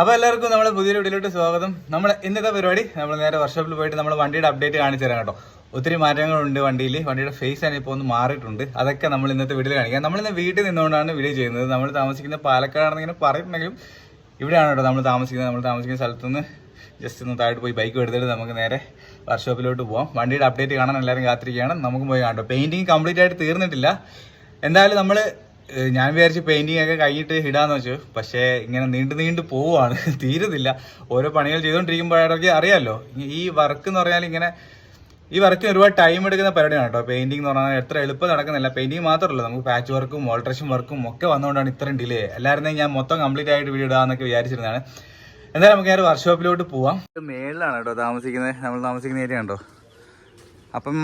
അപ്പൊ എല്ലാവർക്കും നമ്മുടെ പുതിയ വീഡിയോയിലോട്ട് സ്വാഗതം. നമ്മൾ ഇന്നത്തെ പരിപാടി നമ്മൾ നേരെ വർക്ക്ഷോപ്പിൽ പോയിട്ട് നമ്മുടെ വണ്ടിയുടെ അപ്ഡേറ്റ് കാണിച്ചു തരാം കേട്ടോ. ഒത്തിരി മാറ്റങ്ങളുണ്ട് വണ്ടിയിൽ വണ്ടിയുടെ ഫേസ് ആണ് ഇപ്പോൾ ഒന്ന് മാറിയിട്ടുണ്ട്. അതൊക്കെ നമ്മൾ ഇന്നത്തെ വീഡിയോയിൽ കാണിക്കാം. നമ്മൾ ഇന്ന് വീട്ടിൽ നിന്നുകൊണ്ടാണ് വീഡിയോ ചെയ്യുന്നത്. നമ്മൾ താമസിക്കുന്ന പാലക്കാടാണെന്ന് ഇങ്ങനെ പറയുന്നുണ്ടെങ്കിലും ഇവിടെയാണ് കേട്ടോ നമ്മൾ താമസിക്കുന്നത്. നമ്മൾ താമസിക്കുന്ന സ്ഥലത്ത് നിന്ന് ജസ്റ്റ് ഒന്ന് താഴോട്ട് പോയി ബൈക്ക് എടുത്തിട്ട് നമുക്ക് നേരെ വർക്ക്ഷോപ്പിലോട്ട് പോവാം. വണ്ടിയുടെ അപ്ഡേറ്റ് കാണാൻ എല്ലാവരും കാത്തിരിക്കുകയാണ്. നമുക്ക് പോയി കാണട്ടോ പെയിന്റിങ് കംപ്ലീറ്റ് ആയിട്ട് തീർന്നിട്ടില്ല. എന്തായാലും നമ്മൾ ഞാൻ വിചാരിച്ച് പെയിന്റിംഗ് ഒക്കെ കഴിഞ്ഞിട്ട് ഇടാന്ന് വെച്ചു. പക്ഷേ ഇങ്ങനെ നീണ്ടു നീണ്ടു പോവുകയാണ് തീരുന്നില്ല. ഓരോ പണികൾ ചെയ്തുകൊണ്ടിരിക്കുമ്പോഴൊക്കെ അറിയാമല്ലോ ഈ വർക്ക് എന്ന് പറഞ്ഞാൽ ഇങ്ങനെ ഈ വർക്കിന് ഒരുപാട് ടൈം എടുക്കുന്ന പരിപാടിയാണ് കേട്ടോ. പെയിന്റിംഗ് എന്ന് പറഞ്ഞാൽ എത്ര എളുപ്പം നടക്കുന്നില്ല. പെയിന്റിംഗ് മാത്രമല്ല നമുക്ക് പാച്ച് വർക്കും ഓൾട്രേഷൻ വർക്കും ഒക്കെ വന്നുകൊണ്ടാണ് ഇത്രയും ഡിലേ എല്ലാവരും ഞാൻ മൊത്തം കംപ്ലീറ്റ് ആയിട്ട് വീഡിയോ ഇടാന്നൊക്കെ വിചാരിച്ചിരുന്നതാണ്. എന്തായാലും നമുക്ക് ഞാൻ വർക്ക്ഷോപ്പിലോട്ട് പോവാം. മേളിലാണ് കേട്ടോ താമസിക്കുന്നത്. നമ്മൾ താമസിക്കുന്ന ഏരിയ ഉണ്ടോ? അപ്പം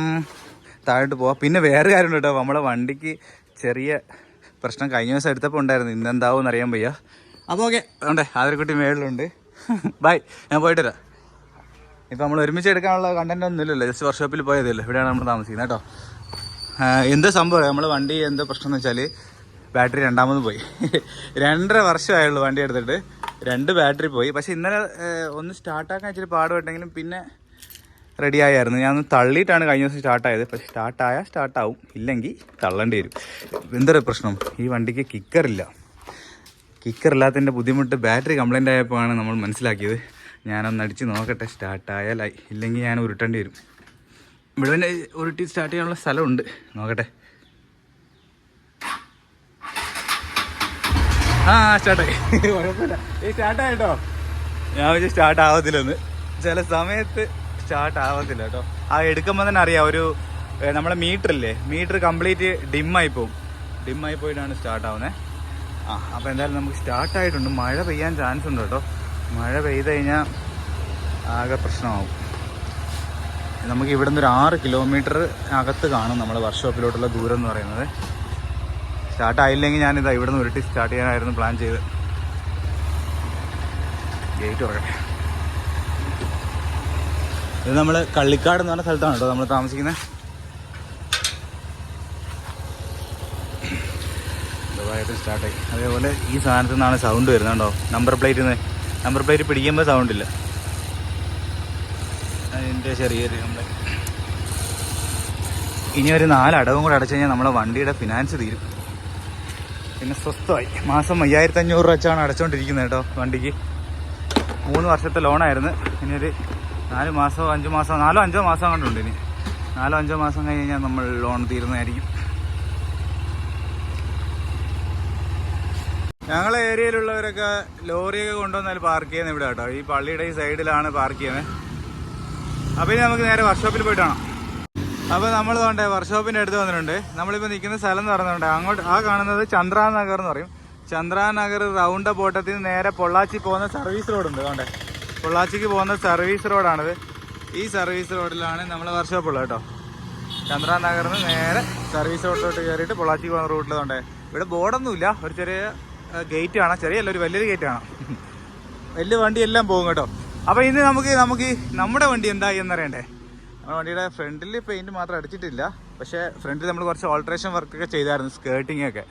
താഴോട്ട് പോവാം. പിന്നെ വേറെ കാര്യമുണ്ട് കേട്ടോ. നമ്മുടെ വണ്ടിക്ക് ചെറിയ പ്രശ്നം കഴിഞ്ഞ ദിവസം എടുത്തപ്പോൾ ഉണ്ടായിരുന്നു. ഇന്ന് എന്താവും അറിയാൻ വയ്യ. അപ്പോൾ ഓക്കെ ഉണ്ടേ ആതിരക്കുട്ടി മേളിലുണ്ട്. ബൈ ഞാൻ പോയിട്ട് വരാം. ഇപ്പം നമ്മൾ ഒരുമിച്ച് എടുക്കാനുള്ള കണ്ടന്റ് ഒന്നും ഇല്ലല്ലോ. ജസ്റ്റ് വർക്ക്ഷോപ്പിൽ പോയതല്ലേ ഇവിടെയാണ് നമ്മൾ താമസിക്കുന്നത് കേട്ടോ. എന്ത് സംഭവം? നമ്മൾ വണ്ടി എന്ത് പ്രശ്നം എന്ന് വെച്ചാൽ ബാറ്ററി രണ്ടാമത് പോയി. രണ്ടര വർഷമായുള്ളൂ വണ്ടി എടുത്തിട്ട്. രണ്ട് ബാറ്ററി പോയി. പക്ഷേ ഇന്നലെ ഒന്ന് സ്റ്റാർട്ടാക്കാൻ ഇച്ചിരി പാടുപെട്ടെങ്കിലും പിന്നെ റെഡി ആയായിരുന്നു ഞാൻ തള്ളിയിട്ടാണ് കഴിഞ്ഞ ദിവസം സ്റ്റാർട്ടായത് പക്ഷേ സ്റ്റാർട്ടായാൽ സ്റ്റാർട്ടാവും ഇല്ലെങ്കിൽ തള്ളേണ്ടി വരും. എന്തൊരു പ്രശ്നം? ഈ വണ്ടിക്ക് കിക്കറില്ല കിക്കറില്ലാത്തതിന്റെ ബുദ്ധിമുട്ട് ബാറ്ററി കംപ്ലൈന്റ് ആയപ്പോഴാണ് നമ്മൾ മനസ്സിലാക്കിയത്. ഞാനൊന്ന് അടിച്ച് നോക്കട്ടെ. സ്റ്റാർട്ടായാലായി ഇല്ലെങ്കിൽ ഞാൻ ഉരുട്ടേണ്ടി വരും. ഇവിടെ ഉരുട്ടി സ്റ്റാർട്ട് ചെയ്യാനുള്ള സ്ഥലമുണ്ട്. നോക്കട്ടെ. ആ സ്റ്റാർട്ടായി സ്റ്റാർട്ടായിട്ടോ ഞാൻ വെച്ച് സ്റ്റാർട്ട് ആവത്തില്ലെന്ന്. ചില സമയത്ത് സ്റ്റാർട്ട് ആവത്തില്ല കേട്ടോ. ആ എടുക്കുമ്പോൾ തന്നെ അറിയാം ഒരു നമ്മുടെ മീറ്റർ ഇല്ലേ മീറ്റർ കംപ്ലീറ്റ് ഡിമ്മായി പോവും. ഡിമ്മായി പോയിട്ടാണ് സ്റ്റാർട്ട് ആവുന്നത് ആ അപ്പോൾ എന്തായാലും നമുക്ക് സ്റ്റാർട്ട് ആയിട്ടുണ്ട് മഴ പെയ്യാൻ ചാൻസ് ഉണ്ട് കേട്ടോ. മഴ പെയ്ത് കഴിഞ്ഞാൽ ആകെ പ്രശ്നമാവും. നമുക്ക് ഇവിടെ നിന്ന് ഒരു ആറ് കിലോമീറ്റർ അകത്ത് കാണും നമ്മുടെ വർക്ക്ഷോപ്പിലോട്ടുള്ള ദൂരം എന്ന് പറയുന്നത്. സ്റ്റാർട്ട് ആയില്ലെങ്കിൽ ഞാനിതാ ഇവിടെ നിന്ന് ഉരുട്ടി സ്റ്റാർട്ട് ചെയ്യാനായിരുന്നു പ്ലാൻ ചെയ്ത് ഗേറ്റ് തുറക്കട്ടെ. ഇത് നമ്മൾ കള്ളിക്കാട് എന്ന് പറഞ്ഞ സ്ഥലത്താണ് കേട്ടോ നമ്മൾ താമസിക്കുന്നത് സ്റ്റാർട്ട് സ്റ്റാർട്ടായി അതേപോലെ ഈ സാധനത്തിൽ നിന്നാണ് സൗണ്ട് വരുന്നത് കേട്ടോ. നമ്പർ പ്ലേറ്റിൽ നിന്ന് നമ്പർ പ്ലേറ്റ് പിടിക്കുമ്പോൾ സൗണ്ട് ഇല്ല. അതിന്റെ ചെറിയൊരു നമ്മൾ ഇനി ഒരു നാല് അടവും കൂടെ അടച്ചു കഴിഞ്ഞാൽ നമ്മളെ വണ്ടിയുടെ ഫിനാൻസ് തീരും. പിന്നെ സ്വസ്ഥമായി. മാസം അയ്യായിരത്തി അഞ്ഞൂറ് വെച്ചാണ് അടച്ചുകൊണ്ടിരിക്കുന്നത് കേട്ടോ വണ്ടിക്ക്. മൂന്ന് വർഷത്തെ ലോണായിരുന്നു ഇനി ഒരു നാല് മാസമോ അഞ്ച് മാസമോ നാലോ അഞ്ചോ മാസം കണ്ടുണ്ട് ഇനി. നാലോ അഞ്ചോ മാസം കഴിഞ്ഞ് കഴിഞ്ഞാൽ നമ്മൾ ലോൺ തീരുന്നതായിരിക്കും. ഞങ്ങളെ ഏരിയയിലുള്ളവരൊക്കെ ലോറിയൊക്കെ കൊണ്ടുവന്നാൽ പാർക്ക് ചെയ്യുന്ന ഇവിടെ കേട്ടോ. ഈ പള്ളിയുടെ ഈ സൈഡിലാണ് പാർക്ക് ചെയ്യുന്നത് അപ്പോൾ ഇനി നമുക്ക് നേരെ വർക്ക്ഷോപ്പിൽ പോയിട്ട് അപ്പോൾ നമ്മൾ വേണ്ടേ വർക്ക്ഷോപ്പിന്റെ അടുത്ത് വന്നിട്ടുണ്ട്. നമ്മളിപ്പോൾ നിൽക്കുന്ന സ്ഥലം എന്ന് പറയുന്നുണ്ട് അങ്ങോട്ട് ആ കാണുന്നത് ചന്ദ്രാനഗർ എന്ന് പറയും. ചന്ദ്രാനഗർ റൗണ്ട് പോട്ടത്തിൽ നേരെ പൊള്ളാച്ചി പോകുന്ന സർവീസ് റോഡ് ഉണ്ട് വേണ്ടേ പൊള്ളാച്ചിക്ക് പോകുന്ന സർവീസ് റോഡാണിത്. ഈ സർവീസ് റോഡിലാണ് നമ്മളെ ഉള്ളത് കേട്ടോ. ചന്ദ്രാനഗറിൽ നിന്ന് നേരെ സർവീസ് റോഡിലോട്ട് കയറിയിട്ട് പൊള്ളാച്ചിക്ക് പോകുന്ന റൂട്ടിലുണ്ടേ ഇവിടെ ബോർഡൊന്നുമില്ല. ഒരു ചെറിയ ഗേറ്റ് കാണാം ചെറിയല്ല ഒരു വലിയൊരു ഗേറ്റ് ആണ്. വലിയ വണ്ടി എല്ലാം പോകും കേട്ടോ. അപ്പോൾ ഇന്ന് നമുക്ക് നമുക്ക് നമ്മുടെ വണ്ടി എന്തായി എന്നറിയണ്ടേ? നമ്മുടെ വണ്ടിയുടെ ഫ്രണ്ടിൽ പെയിന്റ് മാത്രം അടിച്ചിട്ടില്ല. പക്ഷേ ഫ്രണ്ടിൽ നമ്മൾ കുറച്ച് ഓൾട്രേഷൻ വർക്കൊക്കെ ചെയ്തായിരുന്നു സ്കേർട്ടിംഗ് ഒക്കെ.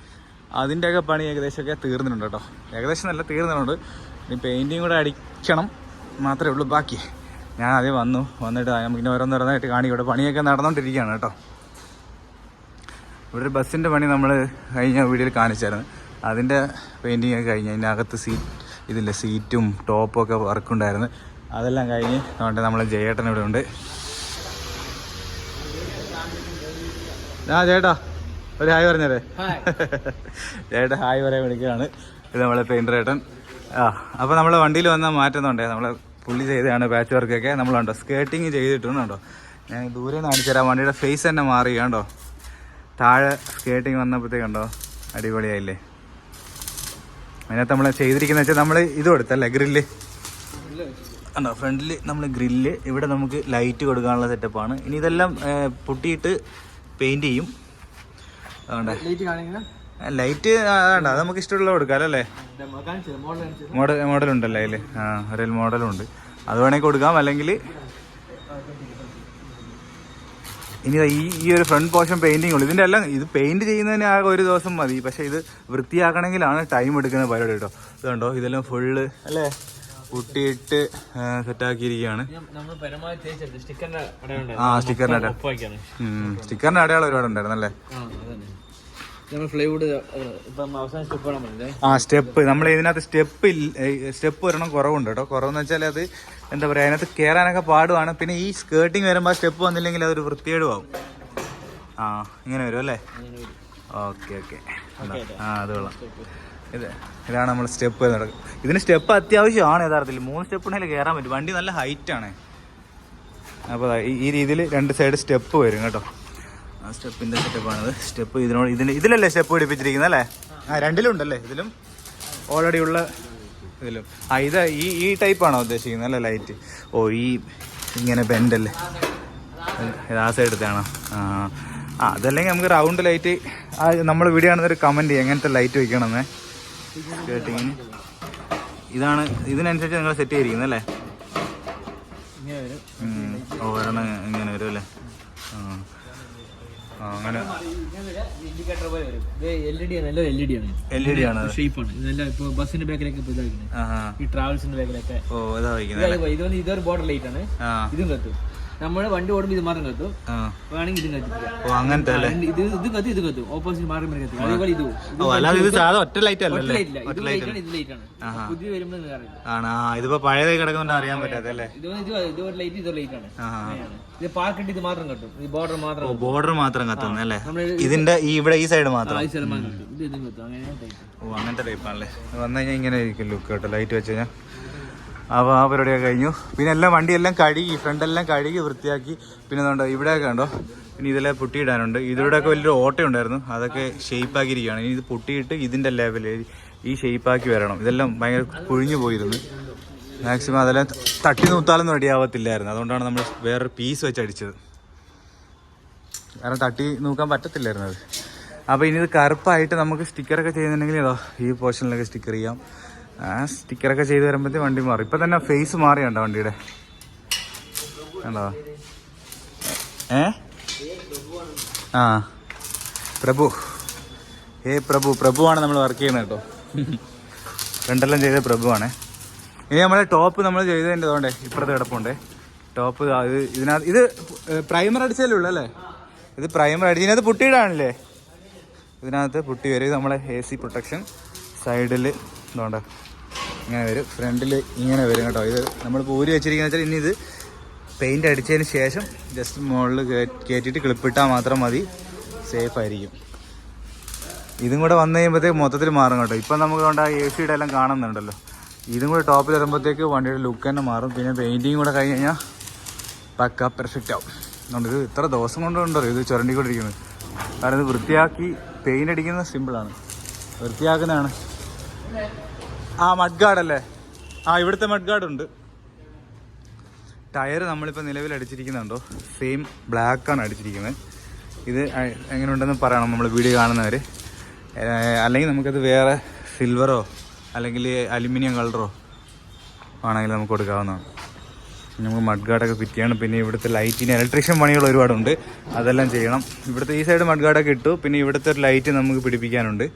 അതിന്റെയൊക്കെ പണി ഏകദേശമൊക്കെ തീർന്നിട്ടുണ്ട് കേട്ടോ. ഏകദേശം നല്ല തീർന്നിട്ടുണ്ട്. ഇനി പെയിന്റിങ് കൂടെ അടിക്കണം. മാത്രമേ ഉള്ളൂ. ബാക്കി ഞാൻ അതേ വന്നു. വന്നിട്ട് പിന്നെ ഓരോന്നോരോന്നായിട്ട് കാണി. ഇവിടെ പണിയൊക്കെ നടന്നുകൊണ്ടിരിക്കുകയാണ് കേട്ടോ. ഇവിടെ ഒരു ബസ്സിന്റെ പണി നമ്മൾ കഴിഞ്ഞ വീഡിയോയിൽ കാണിച്ചായിരുന്നു. അതിന്റെ പെയിന്റിങ് ഒക്കെ കഴിഞ്ഞ് അതിന്റെ അകത്ത് സീറ്റ് ഇതില്ല സീറ്റും ടോപ്പും ഒക്കെ വർക്കുണ്ടായിരുന്നു അതെല്ലാം കഴിഞ്ഞ് അതുകൊണ്ട് നമ്മൾ ജയേട്ടൻ ഇവിടെ ഉണ്ട്. ആ ചേട്ടാ ഒരു ഹായ് പറഞ്ഞേ ചേട്ടാ ഹായ് പറയാൻ വിളിക്കുകയാണ്. ഇത് നമ്മളെ പെയിന്റർ ഏട്ടൻ. ആ അപ്പോൾ നമ്മളെ വണ്ടിയിൽ വന്നാൽ മാറ്റുന്നുണ്ടേ? നമ്മളെ പുള്ളി ചെയ്തതാണ് പാച്ച് വർക്കൊക്കെ. നമ്മൾ നമ്മളുണ്ടോ? സ്കേർട്ടിങ് ചെയ്തിട്ടുണ്ടോ? ഞാൻ ദൂരെ കാണിച്ചു തരാം. വണ്ടിയുടെ ഫേസ് തന്നെ മാറി കണ്ടോ? താഴെ സ്കേർട്ടിങ് വന്നപ്പോഴത്തേക്കുണ്ടോ? അടിപൊളിയായില്ലേ? അതിനകത്ത് നമ്മൾ ചെയ്തിരിക്കുന്നത് വെച്ചാൽ നമ്മൾ ഇത് കൊടുത്തല്ലേ? ഗ്രില്ല് ഉണ്ടോ ഫ്രണ്ടിൽ നമ്മൾ ഗ്രില്ല് ഇവിടെ നമുക്ക് ലൈറ്റ് കൊടുക്കാനുള്ള സെറ്റപ്പാണ് ഇനി ഇതെല്ലാം പൊട്ടിയിട്ട് പെയിന്റ് ചെയ്യും. അതുകൊണ്ട്. ലൈറ്റ് വേണ്ട അത് നമുക്ക് ഇഷ്ടമുള്ള കൊടുക്കാം അല്ലേ? മോഡൽ മോഡൽ ഉണ്ടല്ലേ അതിൽ ആ ഒരു മോഡലും ഉണ്ട് അത് വേണമെങ്കിൽ കൊടുക്കാം അല്ലെങ്കിൽ ഇനി ഈ ഈ ഒരു ഫ്രണ്ട് പോർഷൻ പെയിന്റിംഗ് ഉള്ളു. ഇതിന്റെ എല്ലാം ഇത് പെയിന്റ് ചെയ്യുന്നതിന് ആകെ ഒരു ദിവസം മതി. പക്ഷെ ഇത് വൃത്തിയാക്കണമെങ്കിലാണ് ടൈം എടുക്കുന്ന പരിപാടി കേട്ടോ. ഇതുണ്ടോ? ഇതെല്ലാം ഫുള്ള് അല്ലേ? കുട്ടിയിട്ട് സെറ്റാക്കിയിരിക്കുകയാണ് ആ സ്റ്റിക്കറിന്റെ സ്റ്റിക്കറിന്റെ അടയാളം ഒരുപാട് ഉണ്ടായിരുന്നു അല്ലേ ആ സ്റ്റെപ്പ് നമ്മൾ ഇതിനകത്ത് സ്റ്റെപ്പ് സ്റ്റെപ്പ് ഒരെണ്ണം കുറവുണ്ട് കേട്ടോ. കുറവെന്ന് വെച്ചാൽ അത് എന്താ പറയുക അതിനകത്ത് കയറാനൊക്കെ പാടുവാണ്. പിന്നെ ഈ സ്കേർട്ടിങ് വരുമ്പോൾ സ്റ്റെപ്പ് വന്നില്ലെങ്കിൽ അതൊരു വൃത്തികേടുവാകും ആ ഇങ്ങനെ വരും അല്ലേ? Okay okay. ആ അത് കൊള്ളാം. ഇത് ഇതാണ് നമ്മൾ സ്റ്റെപ്പ് ഇതിന് സ്റ്റെപ്പ് അത്യാവശ്യമാണ് യഥാർത്ഥത്തിൽ. മൂന്ന് സ്റ്റെപ്പ് ഉണ്ടെങ്കിൽ കയറാൻ പറ്റും. വണ്ടി നല്ല ഹൈറ്റ് ആണ്. അപ്പോൾ ഈ രീതിയിൽ രണ്ട് സൈഡ് സ്റ്റെപ്പ് വരും കേട്ടോ. ആ സ്റ്റെപ്പിന്റെ സെറ്റപ്പാണത് സ്റ്റെപ്പ് ഇതിനോട് ഇതിന് ഇതിലല്ലേ സ്റ്റെപ്പ് പിടിപ്പിച്ചിരിക്കുന്നത് അല്ലേ? ആ രണ്ടിലുണ്ടല്ലേ? ഇതിലും ഓൾറെഡി ഉള്ള ഇതിലും. ആ ഇത് ഈ ഈ ടൈപ്പാണോ ഉദ്ദേശിക്കുന്നത് അല്ലേ ലൈറ്റ് ഓ ഈ ഇങ്ങനെ ബെൻഡല്ലേ ആ സൈഡത്താണോ ആ ആ അതല്ലെങ്കിൽ നമുക്ക് റൗണ്ട് ലൈറ്റ് ആ നമ്മൾ വീഡിയോ ആണെന്നൊരു കമന്റ് ചെയ്യും. എങ്ങനത്തെ ലൈറ്റ് വയ്ക്കണമെന്ന് കേട്ടിങ്ങനെ ഇതാണ് ഇതിനനുസരിച്ച് നിങ്ങൾ സെറ്റ് ചെയ്തിരിക്കുന്നത് അല്ലേ? ഓ വേറെ ഇങ്ങനെ വരും അല്ലേ? ആ, അങ്ങനെ. എൽ ഇ ഡി ആണ് ഷേപ്പാണ് ഇതെല്ലാം ബാക്കിലൊക്കെ ഇതാക്കുന്നത് ഈ ട്രാവൽസിന്റെ ബാക്കിലൊക്കെ ഓ ഇതാ ഇത് ഇതൊരു ബോർഡർ ലൈറ്റ് ആണ്. ഇതും കത്തും നമ്മൾ വണ്ടി ഓടുമ്പോൾ ഇത് മാത്രം കത്തും. വേണമെങ്കിൽ ഇതും കത്തിക്കാം. അങ്ങനത്തെ ഇത് ഇത് കത്തും ഇത് കത്തും. ഓപ്പോസിറ്റ് മാറി മാറി കത്തും. അതേപോലെ ഇതും. ഒറ്റ ലൈറ്റ് അല്ല ലൈറ്റ് ഇത് ലൈറ്റ് ആണ്. ഇത് ലൈറ്റ് ആണ്. പുതിയ വരുമ്പോൾ ഇതിപ്പോ അറിയാൻ പറ്റാത്ത അല്ലേ ഇത് ഇത് ഇത് ഒരു ലൈറ്റ് ഇതൊരു ലൈറ്റ് ആണ്. ഇത് പാർക്കിട്ട് ഇത് മാത്രം കത്തും. ഈ ബോർഡർ മാത്രം ബോർഡർ മാത്രം കത്തുന്നത് അല്ലേ? ഇതിന്റെ ഈ ഇവിടെ ഈ സൈഡ് മാത്രം? ഈ കത്തും. ഇത് ഇതും കത്തും. അങ്ങനെയാണ് ഓ അങ്ങനത്തെ ടൈപ്പാണല്ലേ വന്നു കഴിഞ്ഞാൽ ഇങ്ങനെ ലുക്ക് കേട്ടോ. ലൈറ്റ് വെച്ച് കഴിഞ്ഞാൽ അപ്പോൾ ആ പരിപാടിയൊക്കെ കഴിഞ്ഞു. പിന്നെ എല്ലാം വണ്ടിയെല്ലാം കഴുകി ഫ്രണ്ടെല്ലാം കഴുകി വൃത്തിയാക്കി. പിന്നെ അതുകൊണ്ട് ഇവിടെയൊക്കെ കണ്ടോ? പിന്നെ ഇതിലെ പുട്ടിയിടാനുണ്ട്. ഇതിലൂടെയൊക്കെ വലിയൊരു ഓട്ടയുണ്ടായിരുന്നു. അതൊക്കെ ഷേപ്പ് ആക്കിയിരിക്കുകയാണ് ഇനി ഇത് പൊട്ടിയിട്ട് ഇതിന്റെ ലെവൽ ഈ ഷേപ്പാക്കി വരണം. ഇതെല്ലാം ഭയങ്കര കുഴിഞ്ഞു പോയിരുന്നു. മാക്സിമം അതെല്ലാം തട്ടി നൂത്താലൊന്നും റെഡി ആവത്തില്ലായിരുന്നു. അതുകൊണ്ടാണ് നമ്മൾ വേറൊരു പീസ് വെച്ച് അടിച്ചത്. കാരണം തട്ടി നോക്കാൻ പറ്റത്തില്ലായിരുന്നു അത്. അപ്പോൾ ഇനി ഇത് കറുപ്പായിട്ട് നമുക്ക് സ്റ്റിക്കറൊക്കെ ചെയ്യുന്നുണ്ടെങ്കിൽ ഈ പോർഷനിലൊക്കെ സ്റ്റിക്കർ ചെയ്യാം. ആ സ്റ്റിക്കറൊക്കെ ചെയ്ത് വരുമ്പോഴത്തേ വണ്ടി മാറി. ഇപ്പം തന്നെ ഫേസ് മാറിയുണ്ടോ വണ്ടിയുടെ? കണ്ടോ? ഏ? ആ. പ്രഭു. ഏ പ്രഭു. പ്രഭുവാണ് നമ്മൾ വർക്ക് ചെയ്യുന്നത് കേട്ടോ. രണ്ടെല്ലാം ചെയ്ത പ്രഭുവാണ്. ഇനി നമ്മളെ ടോപ്പ് നമ്മൾ ചെയ്തതിന്റെ അതുകൊണ്ടേ ഇപ്പുറത്ത് കിടപ്പുണ്ടേ. ടോപ്പ് അത് ഇതിനകത്ത് ഇത് പ്രൈമർ അടിച്ചല്ലേ ഉള്ളൂ അല്ലേ? ഇത് പ്രൈമർ അടിച്ച് ഇതിനകത്ത് പുട്ടിയിടാണല്ലേ ഇതിനകത്ത് പുട്ടി വരും. നമ്മളെ എ സി പ്രൊട്ടക്ഷൻ സൈഡിൽ ഇതുകൊണ്ട്. ഇങ്ങനെ വരും. ഫ്രണ്ടിൽ ഇങ്ങനെ വരും കേട്ടോ. ഇത് നമ്മൾ ഊരി വെച്ചിരിക്കുന്ന വെച്ചാൽ ഇനി ഇത് പെയിന്റ് അടിച്ചതിന് ശേഷം ജസ്റ്റ് മുകളിൽ കയറ്റിയിട്ട് ക്ലിപ്പിട്ടാൽ മാത്രം മതി. സേഫ് ആയിരിക്കും. ഇതും കൂടെ വന്നു കഴിയുമ്പോഴത്തേക്ക് മൊത്തത്തിൽ മാറും കേട്ടോ. ഇപ്പം നമുക്ക് കൊണ്ട് ആ എ സിയുടെ എല്ലാം കാണുന്നുണ്ടല്ലോ. ഇതും കൂടെ ടോപ്പിൽ വരുമ്പോഴത്തേക്ക് വണ്ടിയുടെ ലുക്ക് തന്നെ മാറും. പിന്നെ പെയിന്റിങ് കൂടെ കഴിഞ്ഞ് കഴിഞ്ഞാൽ പക്ക പെർഫെക്റ്റ് ആവും. അതുകൊണ്ട് ഇത് ഇത്ര ദിവസം കൊണ്ടുണ്ടോ ഇത് ചുരണ്ടിക്കൊണ്ടിരിക്കുന്നത്? കാരണം ഇത് വൃത്തിയാക്കി പെയിന്റ് അടിക്കുന്നത് സിമ്പിളാണ് വൃത്തിയാക്കുന്നതാണ്. ആ മഡ്ഗാർഡ് അല്ലേ ആ ഇവിടുത്തെ മഡ്ഗാർഡ് ഉണ്ട് ടയർ നമ്മളിപ്പോൾ നിലവിൽ അടിച്ചിരിക്കുന്നുണ്ടോ? സെയിം ബ്ലാക്കാണ് അടിച്ചിരിക്കുന്നത്. ഇത് എങ്ങനെ എങ്ങനെയുണ്ടെന്ന് പറയണം നമ്മൾ വീഡിയോ കാണുന്നവർ അല്ലെങ്കിൽ നമുക്കത് വേറെ സിൽവറോ അല്ലെങ്കിൽ അലുമിനിയം കളറോ ആണെങ്കിൽ നമുക്ക് കൊടുക്കാവുന്നതാണ്. നമുക്ക് മഡ് ഗാർഡൊക്കെ ഫിറ്റ് ചെയ്യണം. പിന്നെ ഇവിടുത്തെ ലൈറ്റിന് ഇലക്ട്രീഷ്യൻ പണികൾ ഒരുപാടുണ്ട്. അതെല്ലാം ചെയ്യണം. ഇവിടുത്തെ ഈ സൈഡ് മഡ് ഗാർഡൊക്കെ ഇട്ടു. പിന്നെ ഇവിടുത്തെ ഒരു ലൈറ്റ് നമുക്ക് പിടിപ്പിക്കാനുണ്ട്.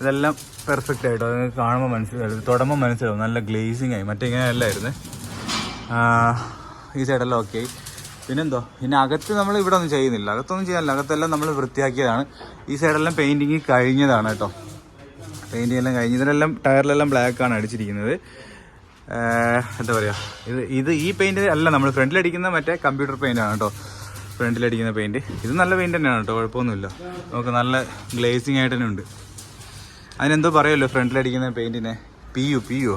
ഇതെല്ലാം പെർഫെക്റ്റ് ആയിട്ടോ. അത് കാണുമ്പോൾ മനസ്സിലാവും തുടമ്പോൾ മനസ്സിലാവും. നല്ല ഗ്ലേസിങ് ആയി. മറ്റേ ഇങ്ങനെ അല്ലായിരുന്നു ഈ സൈഡെല്ലാം ഓക്കെ ആയി. പിന്നെന്തോ? പിന്നെ അകത്ത് നമ്മൾ ഇവിടെ ഒന്നും ചെയ്യുന്നില്ല. അകത്തൊന്നും ചെയ്യാനില്ല. അകത്തെല്ലാം നമ്മൾ വൃത്തിയാക്കിയതാണ്. ഈ സൈഡെല്ലാം പെയിന്റിങ് കഴിഞ്ഞതാണ് കേട്ടോ. പെയിന്റിങ് എല്ലാം കഴിഞ്ഞ്. ഇതിനെല്ലാം ടയറിലെല്ലാം ബ്ലാക്കാണ് അടിച്ചിരിക്കുന്നത്. എന്താ പറയുക ഇത് ഇത് ഈ പെയിന്റ് അല്ല. നമ്മൾ ഫ്രണ്ടിലടിക്കുന്ന മറ്റേ കമ്പ്യൂട്ടർ പെയിന്റ് ആണ് കേട്ടോ. ഫ്രണ്ടിലടിക്കുന്ന പെയിന്റ് ഇത് നല്ല പെയിന്റ് തന്നെയാണ് കേട്ടോ. കുഴപ്പമൊന്നുമില്ല. നമുക്ക് നല്ല ഗ്ലേസിങ് ആയിട്ട് തന്നെ ഉണ്ട്. അതിനെന്തോ പറയുമല്ലോ ഫ്രണ്ടിലടിക്കുന്ന പെയിന്റിനെ പി യു പി യു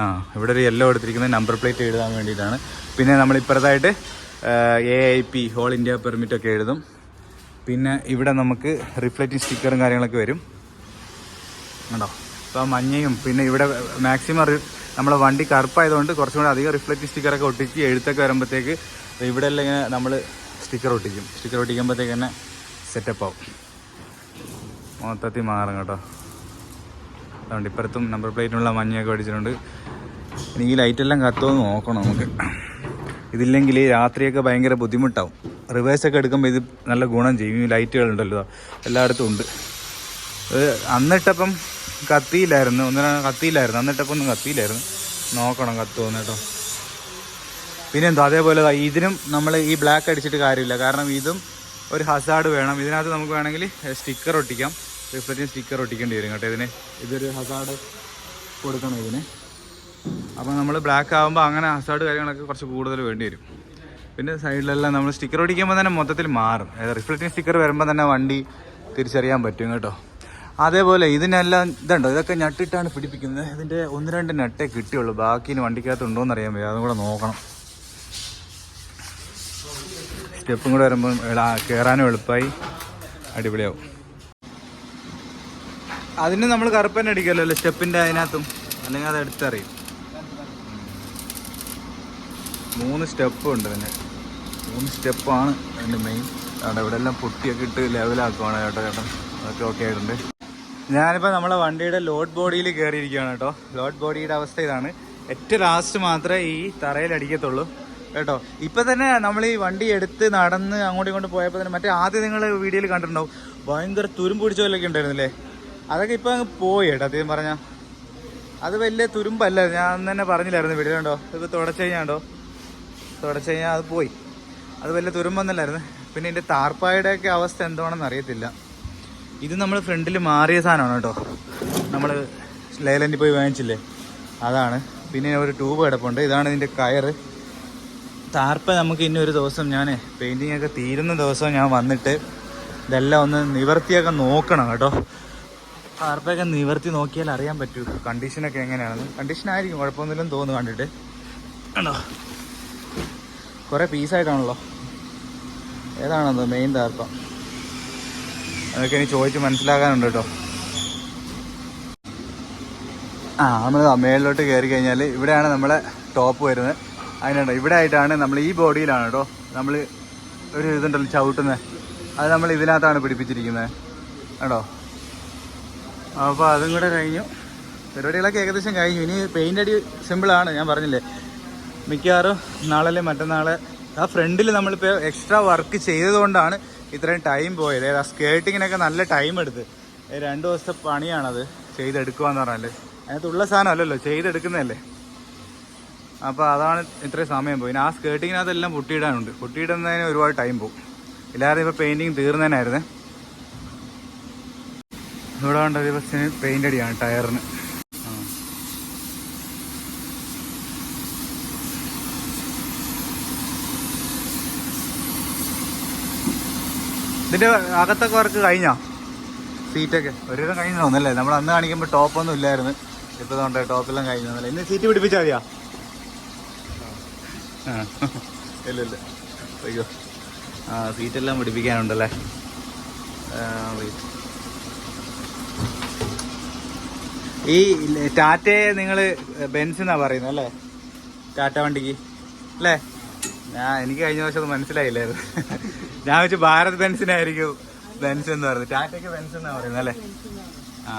ആ ഇവിടെ ഒരു യെല്ലോ എടുത്തിരിക്കുന്നത് നമ്പർ പ്ലേറ്റ് എഴുതാൻ വേണ്ടിയിട്ടാണ്. പിന്നെ നമ്മൾ ഇപ്പുറത്തായിട്ട് A I P whole India permit ഒക്കെ എഴുതും. പിന്നെ ഇവിടെ നമുക്ക് റിഫ്ലക്റ്റിംഗ് സ്റ്റിക്കറും കാര്യങ്ങളൊക്കെ വരും. ഉണ്ടോ അപ്പോൾ മഞ്ഞയും പിന്നെ ഇവിടെ മാക്സിമം നമ്മളെ വണ്ടി കറുപ്പായതുകൊണ്ട് കുറച്ചും കൂടെ അധികം റിഫ്ലക്റ്റിംഗ് സ്റ്റിക്കറൊക്കെ ഒട്ടിച്ച് എഴുത്തൊക്കെ വരുമ്പോഴത്തേക്ക് ഇവിടെ എല്ലാം ഇങ്ങനെ നമ്മൾ സ്റ്റിക്കർ ഒട്ടിക്കും. സ്റ്റിക്കർ ഒട്ടിക്കുമ്പോഴത്തേക്ക് തന്നെ സെറ്റപ്പ് ആവും. മൊത്തത്തിൽ മാറും കേട്ടോ. അതുകൊണ്ട് ഇപ്പുറത്തും നമ്പർ പ്ലേറ്റിനുള്ള മഞ്ഞയൊക്കെ അടിച്ചിട്ടുണ്ട്. ഇനി ഈ ലൈറ്റെല്ലാം കത്തുമെന്ന് നോക്കണം നമുക്ക്. ഇതില്ലെങ്കിൽ രാത്രിയൊക്കെ ഭയങ്കര ബുദ്ധിമുട്ടാവും. റിവേഴ്സ് ഒക്കെ എടുക്കുമ്പോൾ ഇത് നല്ല ഗുണം ചെയ്യും. ഈ ലൈറ്റുകളുണ്ടല്ലോ. എല്ലായിടത്തും ഉണ്ട്. അന്നിട്ടപ്പം കത്തിയില്ലായിരുന്നു. ഒന്നര കത്തിയില്ലായിരുന്നു. അന്നിട്ടപ്പം ഒന്നും കത്തിയില്ലായിരുന്നു. നോക്കണം കത്തുമെന്ന് കേട്ടോ. പിന്നെന്തോ? അതേപോലെ ഇതിനും നമ്മൾ ഈ ബ്ലാക്ക് അടിച്ചിട്ട് കാര്യമില്ല. കാരണം ഇതും ഒരു ഹസാർഡ് വേണം. ഇതിനകത്ത് നമുക്ക് വേണമെങ്കിൽ സ്റ്റിക്കർ ഒട്ടിക്കാം. റിഫ്ലക്റ്റിംഗ് സ്റ്റിക്കർ ഒട്ടിക്കേണ്ടി വരും കേട്ടോ ഇതിന്. ഇതൊരു ഹസാർഡ് കൊടുക്കണം ഇതിന്. അപ്പോൾ നമ്മൾ ബ്ലാക്ക് ആകുമ്പോൾ അങ്ങനെ ഹസാർഡ് കാര്യങ്ങളൊക്കെ കുറച്ച് കൂടുതൽ വേണ്ടി വരും. പിന്നെ സൈഡിലെല്ലാം നമ്മൾ സ്റ്റിക്കർ ഒട്ടിക്കുമ്പോൾ തന്നെ മൊത്തത്തിൽ മാറും. അതായത് റിഫ്ലക്റ്റിംഗ് സ്റ്റിക്കർ വരുമ്പോൾ തന്നെ വണ്ടി തിരിച്ചറിയാൻ പറ്റും കേട്ടോ. അതേപോലെ ഇതിനെല്ലാം ഇതുണ്ടോ? ഇതൊക്കെ ഞട്ടിട്ടാണ് പിടിപ്പിക്കുന്നത്. ഇതിന്റെ ഒന്ന് രണ്ട് നട്ടേ കിട്ടിയുള്ളൂ. ബാക്കി ഇനി വണ്ടിക്കകത്ത് ഉണ്ടോ എന്ന് അറിയാൻ വയ്യ. അതും കൂടെ നോക്കണം. സ്റ്റെപ്പും കൂടെ വരുമ്പോൾ കയറാനും എളുപ്പമായി അടിപൊളിയാവും. അതിന് നമ്മൾ കറുപ്പൻ അടിക്കല്ലോ സ്റ്റെപ്പിന്റെ അതിനകത്തും. അല്ലെങ്കിൽ അത് എടുത്തറിയും. മൂന്ന് സ്റ്റെപ്പ് ഉണ്ട് പിന്നെ മൂന്ന് സ്റ്റെപ്പാണ് അതിന്റെ മെയിൻ അവിടെ ഇവിടെ എല്ലാം പൊട്ടിയൊക്കെ ഇട്ട് ലെവലാക്കുവാണ് കേട്ടോ ചേട്ടൻ. അതൊക്കെ ഓക്കെ ആയിട്ടുണ്ട്. ഞാനിപ്പോൾ നമ്മളെ വണ്ടിയുടെ ലോഡ് ബോഡിയിൽ കയറിയിരിക്കുകയാണ് കേട്ടോ. ലോഡ് ബോഡിയുടെ അവസ്ഥ ഇതാണ്. ഏറ്റവും ലാസ്റ്റ് മാത്രമേ ഈ തറയിൽ അടിക്കത്തുള്ളൂ. കേട്ടോ. ഇപ്പം തന്നെ നമ്മൾ ഈ വണ്ടി എടുത്ത് നടന്ന് അങ്ങോട്ടും ഇങ്ങോട്ടും പോയപ്പോൾ തന്നെ മറ്റേ ആദ്യം നിങ്ങൾ വീഡിയോയിൽ കണ്ടിട്ടുണ്ടാവും. ഭയങ്കര തുരുമ്പ് പിടിച്ച പോലെയൊക്കെ ഉണ്ടായിരുന്നില്ലേ? അതൊക്കെ ഇപ്പം അങ്ങ് പോയി കേട്ടോ അദ്ദേഹം പറഞ്ഞ. അത് വലിയ തുരുമ്പല്ല ഞാൻ തന്നെ പറഞ്ഞില്ലായിരുന്നു വീഡിയോ കണ്ടോ? ഇപ്പോൾ തുടച്ചു കഴിഞ്ഞാണ്ടോ തുടച്ചു കഴിഞ്ഞാൽ അത് പോയി. അത് വലിയ തുരുമ്പൊന്നല്ലായിരുന്നു. പിന്നെ ഇതിന്റെ താർപ്പായുടെയൊക്കെ അവസ്ഥ എന്താണെന്ന് അറിയത്തില്ല. ഇത് നമ്മൾ ഫ്രണ്ടിൽ മാറിയ സാധനമാണ് കേട്ടോ. നമ്മൾ ലേലന്റെ പോയി വാങ്ങിച്ചില്ലേ? അതാണ്. പിന്നെ ഒരു ട്യൂബ് കിടപ്പുണ്ട്. ഇതാണ് ഇതിന്റെ കയറ് താർപ്പ നമുക്ക് ഇനി ഒരു ദിവസം ഞാൻ പെയിന്റിങ് ഒക്കെ തീരുന്ന ദിവസം ഞാൻ വന്നിട്ട് ഇതെല്ലാം ഒന്ന് നിവർത്തിയൊക്കെ നോക്കണം കേട്ടോ. താർപ്പൊക്കെ നിവർത്തി നോക്കിയാൽ അറിയാൻ പറ്റൂ. കണ്ടീഷനൊക്കെ എങ്ങനെയാണെന്ന്. കണ്ടീഷൻ ആയിരിക്കും കുഴപ്പമൊന്നുമില്ലെന്ന് തോന്നുന്നു കണ്ടിട്ട്. ആണോ? കുറേ പീസായിട്ടാണല്ലോ ഏതാണത് മെയിൻ താർപ്പം അതൊക്കെ ഇനി ചോദിച്ച് മനസ്സിലാക്കാനുണ്ട് കേട്ടോ. ആ നമ്മൾ മേളിലോട്ട് കയറി കഴിഞ്ഞാൽ ഇവിടെയാണ് നമ്മളെ ടോപ്പ് വരുന്നത്. അതിനുണ്ടോ. ഇവിടെ ആയിട്ടാണ് നമ്മൾ ഈ ബോഡിയിലാണ് കേട്ടോ. നമ്മൾ ഒരു ഇതുണ്ടല്ലോ ചവിട്ടുന്നത്. അത് നമ്മൾ ഇതിനകത്താണ് പിടിപ്പിച്ചിരിക്കുന്നത്. കേട്ടോ അപ്പോൾ അതും കൂടെ കഴിഞ്ഞു. പരിപാടികളൊക്കെ ഏകദേശം കഴിഞ്ഞു. ഇനി പെയിന്റ് അടി സിമ്പിളാണ് ഞാൻ പറഞ്ഞില്ലേ. മിക്കവാറും നാളെ മറ്റന്നാളെ. ആ ഫ്രണ്ടിൽ നമ്മളിപ്പോൾ എക്സ്ട്രാ വർക്ക് ചെയ്തതുകൊണ്ടാണ് ഇത്രയും ടൈം പോയത്. ആ സ്കേർട്ടിങ്ങിനൊക്കെ നല്ല ടൈം എടുത്ത്. രണ്ടു ദിവസത്തെ പണിയാണത് ചെയ്തെടുക്കുക എന്ന് പറഞ്ഞാൽ അതിനകത്തുള്ള സാധനം അല്ലല്ലോ ചെയ്തെടുക്കുന്നതല്ലേ. അപ്പോൾ അതാണ് ഇത്രയും സമയം പോയി. ആ സ്കേർട്ടിങ്ങിനകത്തെല്ലാം പൊട്ടിയിടാനുണ്ട്. പൊട്ടിയിടുന്നതിന് ഒരുപാട് ടൈം പോകും എല്ലാവരും ഇപ്പോൾ പെയിന്റിങ് തീർന്നതിനായിരുന്നേ. ഇവിടെ കണ്ട ഒരു ബസ്സിന് പെയിന്റ് അടിയാണ് ടയറിന്. ഇതിന്റെ അകത്തൊക്കെ വർക്ക് കഴിഞ്ഞോ? സീറ്റൊക്കെ ഒരുവിധം കഴിഞ്ഞു തോന്നല്ലേ നമ്മൾ അന്ന് കാണിക്കുമ്പോൾ ടോപ്പൊന്നും ഇല്ലായിരുന്നു. ഇപ്പൊ ടോപ്പെല്ലാം കഴിഞ്ഞു തോന്നല്ലേ ഇന്ന് സീറ്റ് പിടിപ്പിച്ചാൽ മതിയാ? ഇല്ല ഇല്ല. അയ്യോ. ആ സീറ്റെല്ലാം പിടിപ്പിക്കാനുണ്ടല്ലേ? ആ, ഈ ടാറ്റയെ നിങ്ങൾ ബെൻസ് എന്നാ പറയുന്നത് അല്ലേ? ടാറ്റ വണ്ടിക്ക്. അല്ലേ? ഞാൻ എനിക്ക് കഴിഞ്ഞ പ്രാവശ്യം അത് മനസ്സിലായില്ലായിരുന്നു. ഞാൻ വെച്ച് ഭാരത് ബെൻസിനായിരിക്കും ബെൻസ് എന്ന് പറയുന്നത്. ടാറ്റയ്ക്ക് ബെൻസ് എന്നാ പറയുന്നത് അല്ലേ? ആ.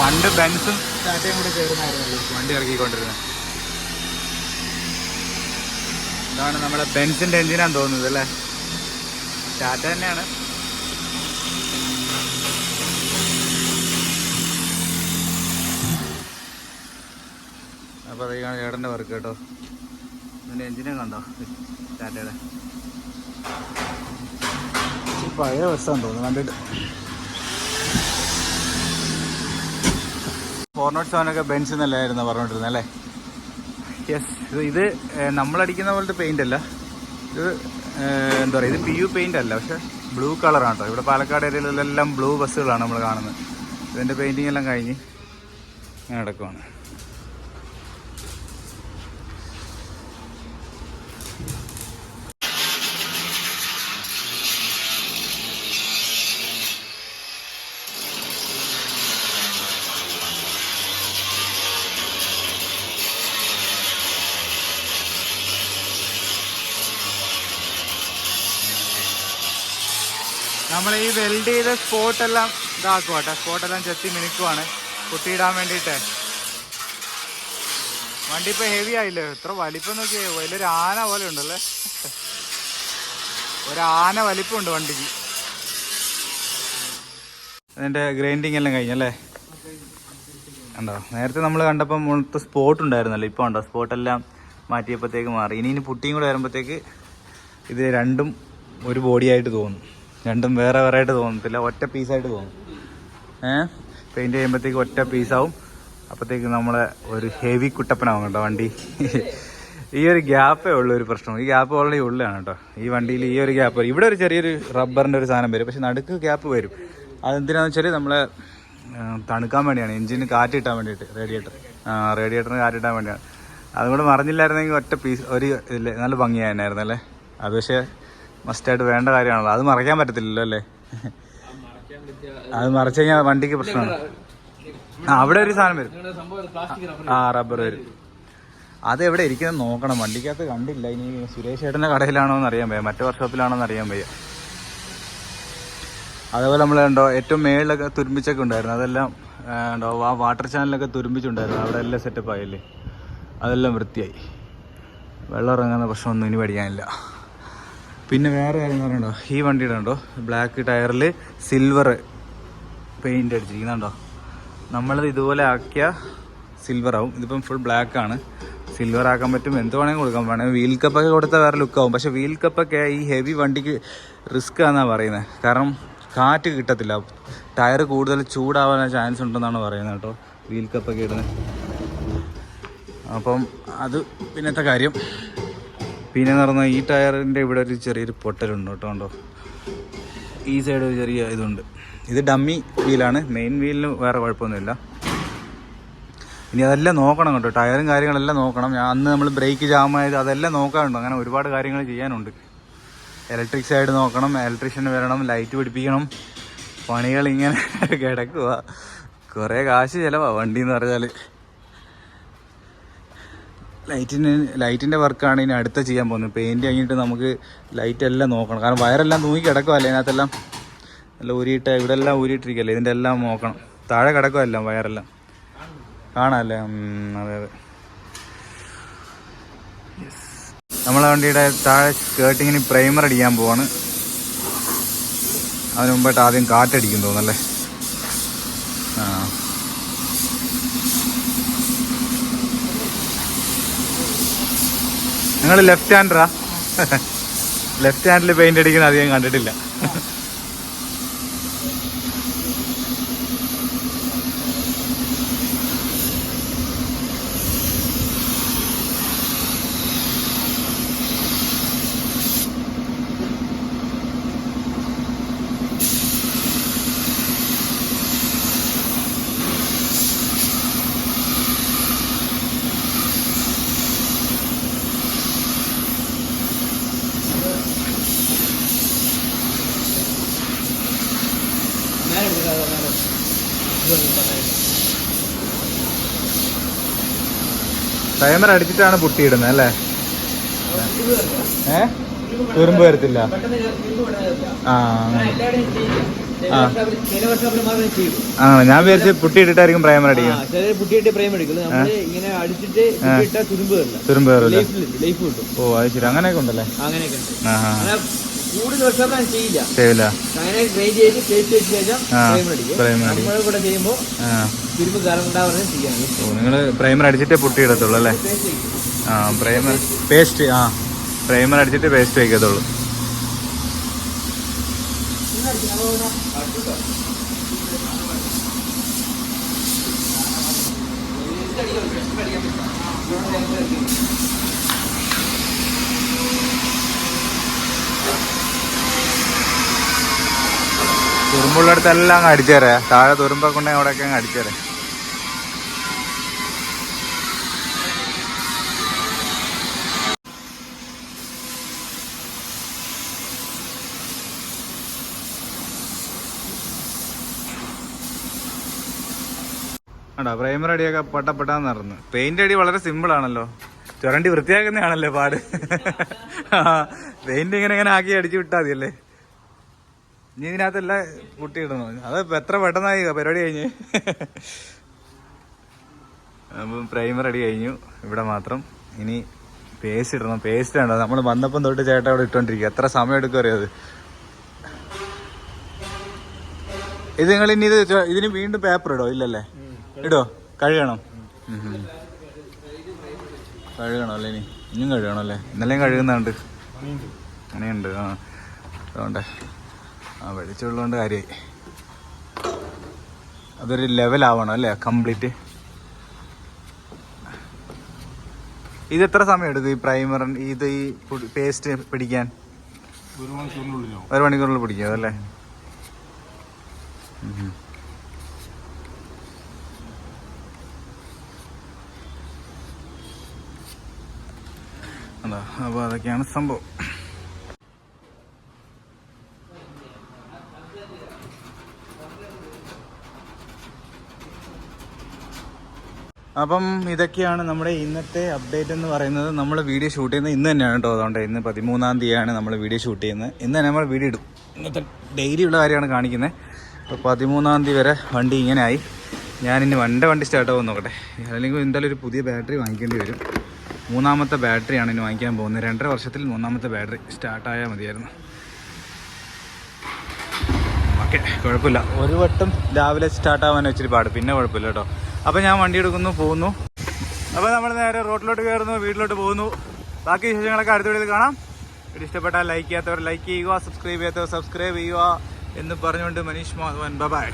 പണ്ട് ബെൻസും ടാറ്റയും കൂടെ ചേർന്നായിരുന്നല്ലോ വണ്ടി ഇറക്കിക്കൊണ്ടിരുന്നത് ഇതാണ് നമ്മുടെ ബെൻസിന്റെ എഞ്ചിനാന്ന് തോന്നുന്നത് അല്ലേ? ടാറ്റ തന്നെയാണ്. അപ്പോൾ അതൊക്കെയാണ് ചേട്ടന്റെ വർക്ക് കേട്ടോ. ഇതിന്റെ എഞ്ചിനെ കണ്ടോ? ടാറ്റയുടെ. പഴയ ബസ്സാന്ന് തോന്നുന്നു കണ്ടിട്ട്. ഫോർ നോട്ട് സെവനൊക്കെ ബെൻസ് എന്നല്ലായിരുന്നു പറഞ്ഞോണ്ടിരുന്നത് അല്ലേ? യെസ് ഇത് നമ്മളടിക്കുന്ന പോലത്തെ പെയിന്റ് അല്ല. ഇത് എന്താ പറയുക ഇത് പി യു പെയിന്റ് അല്ല പക്ഷേ ബ്ലൂ കളറാണ് കേട്ടോ ഇവിടെ പാലക്കാട് ഏരിയയിലെല്ലാം ബ്ലൂ ബസ്സുകളാണ് നമ്മൾ കാണുന്നത്. ഇതിന്റെ പെയിന്റിങ് എല്ലാം കഴിഞ്ഞ് അങ്ങനെ നമ്മൾ ഈ വെൽഡ് ചെയ്ത സ്പോട്ട് സ്പോട്ടെല്ലാം ഇതാക്കുക കേട്ടോ. സ്പോട്ടെല്ലാം ചെത്തി മിനുക്കുവാണ്. കുത്തിയിടാൻ വേണ്ടിയിട്ട്. വണ്ടി ഇപ്പൊ ഹെവി ആയില്ലേ? ഇത്ര വലിപ്പം നോക്കിയേ. വലിയൊരു ആന പോലെ ഉണ്ടല്ലേ? ഒരു ആന വലിപ്പമുണ്ട് വണ്ടിക്ക്. അതിന്റെ ഗ്രൈൻഡിങ് എല്ലാം കഴിഞ്ഞല്ലേ ഉണ്ടോ നേരത്തെ നമ്മൾ കണ്ടപ്പോൾ മുഴത്ത് സ്പോട്ട് ഉണ്ടായിരുന്നല്ലോ. ഇപ്പോൾ ഉണ്ടോ സ്പോട്ടെല്ലാം മാറ്റിയപ്പോഴത്തേക്ക് മാറി. ഇനി ഇനി പുട്ടിയും കൂടെ വരുമ്പോഴത്തേക്ക് ഇത് രണ്ടും ഒരു ബോഡിയായിട്ട് തോന്നും. രണ്ടും വേറെ വേറെ ആയിട്ട് തോന്നത്തില്ല ഒറ്റ പീസായിട്ട് തോന്നും. ഏഹ് പെയിന്റ് ചെയ്യുമ്പോഴത്തേക്ക് ഒറ്റ പീസാവും അപ്പോഴത്തേക്ക് നമ്മളെ ഒരു ഹെവി കുട്ടപ്പനാവും കേട്ടോ വണ്ടി. ഈ ഒരു ഗ്യാപ്പേ ഉള്ളൂ ഒരു പ്രശ്നം. ഈ ഗ്യാപ്പ് ഓൾറെഡി ഉള്ളതാണ് കേട്ടോ. ഈ വണ്ടിയിൽ ഈ ഒരു ഗ്യാപ്പ്. ഇവിടെ ഒരു ചെറിയൊരു റബ്ബറിന്റെ ഒരു സാധനം വരും. പക്ഷെ നടുക്ക് ഗ്യാപ്പ് വരും. അതെന്തിനാന്ന് വെച്ചാൽ നമ്മളെ തണുക്കാൻ വേണ്ടിയാണ്. എഞ്ചിന് കാറ്റ് കിട്ടാൻ വേണ്ടിയിട്ട് റേഡിയേറ്റർ റേഡിയേറ്ററിന് കാറ്റ് കിട്ടാൻ വേണ്ടിയാണ്. അതുകൊണ്ട് മറിഞ്ഞില്ലായിരുന്നെങ്കിൽ ഒറ്റ പീസ് ഒരു നല്ല ഭംഗിയായിരുന്നായിരുന്നല്ലേ? അത് പക്ഷേ മസ്റ്റായിട്ട് വേണ്ട കാര്യമാണല്ലോ. അത് മറയ്ക്കാൻ പറ്റത്തില്ലല്ലോ അല്ലേ? അത് മറച്ചു കഴിഞ്ഞാൽ വണ്ടിക്ക് പ്രശ്നമാണ്. ആ അവിടെ ഒരു സാധനം വരും. ആ റബ്ബർ വരും. അത് എവിടെ ഇരിക്കുന്നത് നോക്കണം. വണ്ടിക്കകത്ത് കണ്ടില്ല. ഇനി സുരേഷ് ഏട്ടന്റെ കടയിലാണോ എന്ന് അറിയാൻ വയ്യ. മറ്റേ വർക്ക്ഷോപ്പിലാണോ എന്ന് അറിയാൻ വയ്യ. അതേപോലെ നമ്മൾ കണ്ടോ ഏറ്റവും മേളിലൊക്കെ തുരുമ്പിച്ചൊക്കെ ഉണ്ടായിരുന്നു. അതെല്ലാം ഉണ്ടോ ആ വാട്ടർ ചാനലൊക്കെ തുരുമ്പിച്ചുണ്ടായിരുന്നു. അവിടെ എല്ലാം സെറ്റപ്പ് ആയല്ലേ? അതെല്ലാം വൃത്തിയായി. വെള്ളം ഇറങ്ങുന്ന പ്രശ്നമൊന്നും ഇനി പഠിക്കാനില്ല പിന്നെ വേറെ കാര്യം പറയണ്ടോ ഈ വണ്ടിയുടെ ഉണ്ടോ ബ്ലാക്ക് ടയറിൽ സിൽവർ പെയിന്റ് അടിച്ചിരിക്കുന്നുണ്ടോ നമ്മളത് ഇതുപോലെ ആക്കിയ സിൽവർ ആവും. ഇതിപ്പം ഫുൾ ബ്ലാക്ക് ആണ്. സിൽവർ ആക്കാൻ പറ്റും. എന്ത് വേണമെങ്കിൽ കൊടുക്കാൻ വേണമെങ്കിൽ വീൽ കപ്പൊക്കെ കൊടുത്താൽ വേറെ ലുക്ക് ആവും. പക്ഷേ വീൽ കപ്പൊക്കെ ഈ ഹെവി വണ്ടിക്ക് റിസ്ക് ആണെന്നാണ് പറയുന്നത് കാരണം കാറ്റ് കിട്ടത്തില്ല. ടയർ കൂടുതൽ ചൂടാവാൻ ചാൻസ് ഉണ്ടെന്നാണ് പറയുന്നത് കേട്ടോ. വീൽ കപ്പൊക്കെ ഇടുന്നത് അപ്പം അത് പിന്നത്തെ കാര്യം. പിന്നെ എന്ന് പറഞ്ഞാൽ ഈ ടയറിന്റെ ഇവിടെ ഒരു ചെറിയൊരു പൊട്ടലുണ്ട് കേട്ടോ കണ്ടോ? ഈ സൈഡ് ഒരു ചെറിയ ഇതുണ്ട്. ഇത് ഡമ്മി വീലാണ് മെയിൻ വീലിന് വേറെ കുഴപ്പമൊന്നുമില്ല. ഇനി അതെല്ലാം നോക്കണം കേട്ടോ. ടയറും കാര്യങ്ങളെല്ലാം നോക്കണം. ഞാൻ അന്ന് നമ്മൾ ബ്രേക്ക് ജാമായത് അതെല്ലാം നോക്കാനുണ്ട് അങ്ങനെ ഒരുപാട് കാര്യങ്ങൾ ചെയ്യാനുണ്ട്. ഇലക്ട്രിക് സൈഡ് നോക്കണം ഇലക്ട്രീഷ്യൻ വരണം ലൈറ്റ് പിടിപ്പിക്കണം. പണികൾ ഇങ്ങനെ കിടക്കുക കുറേ കാശ് ചിലവാണ് വണ്ടി എന്ന് പറഞ്ഞാൽ ലൈറ്റിന് ലൈറ്റിന്റെ വർക്കാണ് ഇനി അടുത്ത ചെയ്യാൻ പോകുന്നത്. പെയിന്റ് കഴിഞ്ഞിട്ട് നമുക്ക് ലൈറ്റ് എല്ലാം നോക്കണം. കാരണം വയറെല്ലാം തൂങ്ങി കിടക്കുമല്ലേ അതിനകത്തെല്ലാം നല്ല ഊരിയിട്ട് ഇവിടെ എല്ലാം ഊരിയിട്ടിരിക്കല്ലേ? ഇതിന്റെ എല്ലാം നോക്കണം. താഴെ കിടക്കുമല്ലോ വയറെല്ലാം. കാണാമല്ലേ അതെ അതെ. നമ്മളെ വണ്ടിയുടെ താഴെ സ്കേർട്ടിങ്ങിന് പ്രൈമർ അടിക്കാൻ പോവാണ്. അതിന് മുമ്പായിട്ട് ആദ്യം കാറ്റടിക്കും തോന്നല്ലേ ആ. നിങ്ങൾ ലെഫ്റ്റ് ഹാൻഡറാ ലെഫ്റ്റ് ഹാൻഡിൽ പെയിന്റ് അടിക്കുന്ന അധികം കണ്ടിട്ടില്ല. നേരെ Yun yung patay പറഞ്ഞില്ല. പ്രൈമർ അടിച്ചിട്ടാണ് പൊട്ടിയിടുന്നത് അല്ലേ. ഏ? തുരുമ്പ് വരത്തില്ല. ആ ഞാൻ എല്ലാവരുടെയും ചെയ്യില്ല. ചില ആ. വർഷോപ്പിൽ- ചില വർഷോപ്പിൽ ആ ഞാൻ വിചാരിച്ചു പുട്ടിയിട്ടിട്ടായിരിക്കും പ്രൈമർ അടിക്കും പുട്ടിയിട്ട് ഇങ്ങനെ അടിച്ചിട്ട് തുരുമ്പ് തുരുമ്പ് ഓ അത് ശരി. അങ്ങനെയൊക്കെ ഉണ്ടല്ലേ? അങ്ങനെയൊക്കെ ചെയ്യില്ല. നിങ്ങൾ പ്രൈമർ അടിച്ചിട്ടേ പുട്ടിയിടത്തുള്ളൂ അല്ലേ? പേസ്റ്റ് ആ പ്രൈമർ പേസ്റ്റ് ആ. പ്രൈമർ അടിച്ചിട്ട് പേസ്റ്റ് വയ്ക്കത്തുള്ളൂ തുരുമ്പുള്ളിടത്തെല്ലാം അങ്ങ് അടിച്ചേരെ. താഴെ തുരുമ്പൊക്കെ ഉണ്ടെങ്കിൽ അവിടെയൊക്കെ അങ്ങ് അടിച്ചേരെ. ആണോ പ്രൈമർ അടിയൊക്കെ പട്ടപ്പെട്ടാന്ന് നടന്നു. പെയിന്റ് അടി വളരെ സിമ്പിൾ ആണല്ലോ. ചുരണ്ടി വൃത്തിയാക്കുന്നതാണല്ലോ പാട്. പെയിന്റ് ഇങ്ങനെ ഇങ്ങനെ ആക്കി അടിച്ചു വിട്ടാൽ മതിയല്ലേ? ഇനി ഇതിനകത്തെല്ലാം കുട്ടിയിടണോ അത് എത്ര പെട്ടെന്നായി? പരിപാടി കഴിഞ്ഞ്. അപ്പം പ്രൈമർ അടി കഴിഞ്ഞു. ഇവിടെ മാത്രം. ഇനി പേസ്റ്റ് ഇടണം. പേസ്റ്റ് ഉണ്ടോ നമ്മൾ വന്നപ്പം തൊട്ട് ചേട്ടാ അവിടെ ഇട്ടോണ്ടിരിക്കുക എത്ര സമയം എടുക്കും അറിയാം അത്? ഇത് നിങ്ങൾ ഇനി ഇത് ഇതിന് വീണ്ടും പേപ്പർ ഇടോ? ഇല്ലല്ലേ? ഇടോ. കഴുകണം. കഴുകണം അല്ലേ ഇനി? ഇനിയും കഴുകണം അല്ലേ? ഇന്നലെയും കഴുകുന്നുണ്ട് അങ്ങനെയുണ്ട്. ആ. അതുകൊണ്ട് ആ വെളിച്ചമുള്ളതുകൊണ്ട് കാര്യമായി അതൊരു ലെവലാവണം അല്ലേ കംപ്ലീറ്റ് ഇത് എത്ര സമയം എടുക്കും ഈ പ്രൈമർ ഇത് ഈ പേസ്റ്റ് പിടിക്കാൻ? ഒരു മണിക്കൂറിനുള്ളിൽ പിടിക്കും അതല്ലേ? അപ്പോൾ അതൊക്കെയാണ് സംഭവം. അപ്പം ഇതൊക്കെയാണ് നമ്മുടെ ഇന്നത്തെ അപ്ഡേറ്റ് എന്ന് പറയുന്നത്. നമ്മൾ വീഡിയോ ഷൂട്ട് ചെയ്യുന്നത് ഇന്ന് തന്നെയാണ് കേട്ടോ. അതുകൊണ്ട് ഇന്ന് പതിമൂന്നാം തീയതിയാണ് നമ്മൾ വീഡിയോ ഷൂട്ട് ചെയ്യുന്നത്. ഇന്ന് തന്നെ നമ്മൾ വീഡിയോ ഇടും. ഇന്നത്തെ ഡെയിലി ഉള്ള കാര്യമാണ് കാണിക്കുന്നത് അപ്പോൾ പതിമൂന്നാം തീയതി വരെ വണ്ടി ഇങ്ങനെ ആയി. ഞാനിനി വണ്ട വണ്ടി സ്റ്റാർട്ട് ആവും നോക്കട്ടെ. അല്ലെങ്കിൽ എന്തായാലും ഒരു പുതിയ ബാറ്ററി വാങ്ങിക്കേണ്ടി വരും. മൂന്നാമത്തെ ബാറ്ററിയാണ് ഇനി വാങ്ങിക്കാൻ പോകുന്നത്. രണ്ടര വർഷത്തിൽ മൂന്നാമത്തെ ബാറ്ററി സ്റ്റാർട്ടായാൽ മതിയായിരുന്നു. ഓക്കെ കുഴപ്പമില്ല. ഒരു വട്ടം രാവിലെ സ്റ്റാർട്ടാവാൻ വെച്ചിട്ട് പാട്. പിന്നെ കുഴപ്പമില്ല കേട്ടോ. അപ്പോൾ ഞാൻ വണ്ടി എടുക്കുന്നു പോകുന്നു. അപ്പോൾ നമ്മൾ നേരെ റോഡിലോട്ട് കയറുന്നു വീട്ടിലോട്ട് പോകുന്നു. ബാക്കി വിശേഷങ്ങളൊക്കെ അടുത്ത വീട്ടിൽ കാണാം. വീഡിയോ ഇഷ്ടപ്പെട്ടാൽ ലൈക്ക് ചെയ്യാത്തവർ ലൈക്ക് ചെയ്യുക സബ്സ്ക്രൈബ് ചെയ്യാത്തവർ സബ്സ്ക്രൈബ് ചെയ്യുക എന്ന് പറഞ്ഞുകൊണ്ട് മനീഷ് മാധവൻ ബബായ്